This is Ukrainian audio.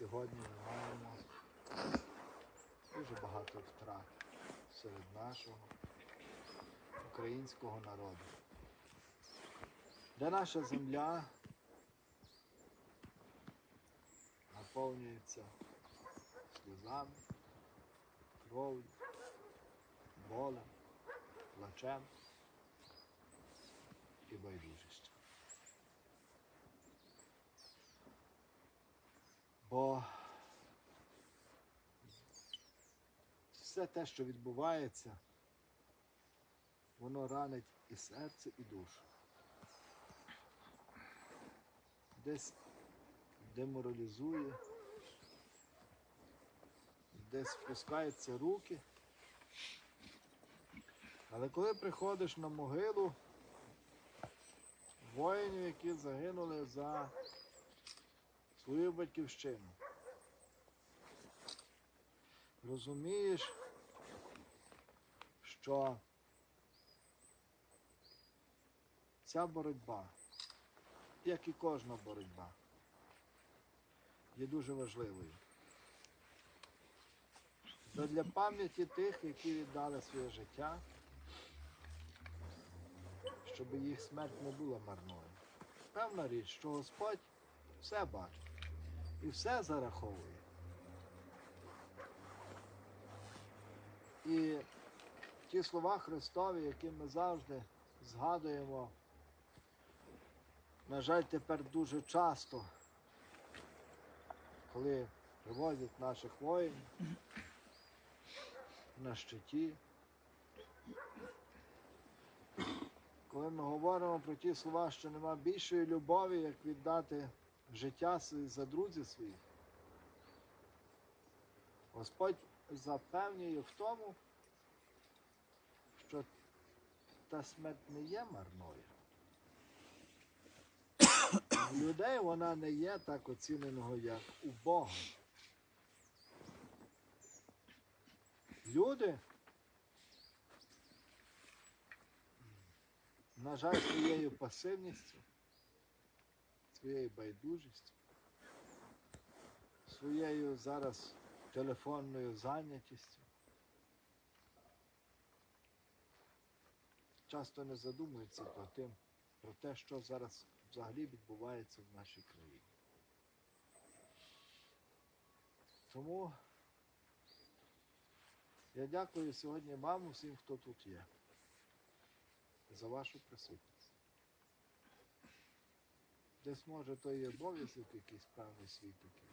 сьогодні ми маємо дуже багато втрат серед нашого українського народу. Де наша земля наповнюється сльозами, кров'ю, болем, плачем і байдужістю. Бо все те, що відбувається, воно ранить і серце, і душу. Десь деморалізує, десь впускаються руки. Але коли приходиш на могилу воїнів, які загинули за свою батьківщину, розумієш, що ця боротьба, як і кожна боротьба, є дуже важливою. Для пам'яті тих, які віддали своє життя, щоб їх смерть не була марною. Певна річ, що Господь все бачить і все зараховує. І ті слова Христові, які ми завжди згадуємо, на жаль, тепер дуже часто, коли привозять наших воїнів на щиті. Коли ми говоримо про ті слова, що нема більшої любові, як віддати життя за друзів своїх, Господь запевнює в тому, що та смерть не є марною. У людей вона не є так оціненого, як у Бога. Люди, на жаль, своєю пасивністю, своєю байдужістю, своєю зараз телефонною зайнятістю. Часто не задумуються про тим, про те, що зараз взагалі відбувається в нашій країні. Тому я дякую сьогодні вам, усім, хто тут є, за вашу присутність. Десь може то є обов'язок якийсь певний свій такий.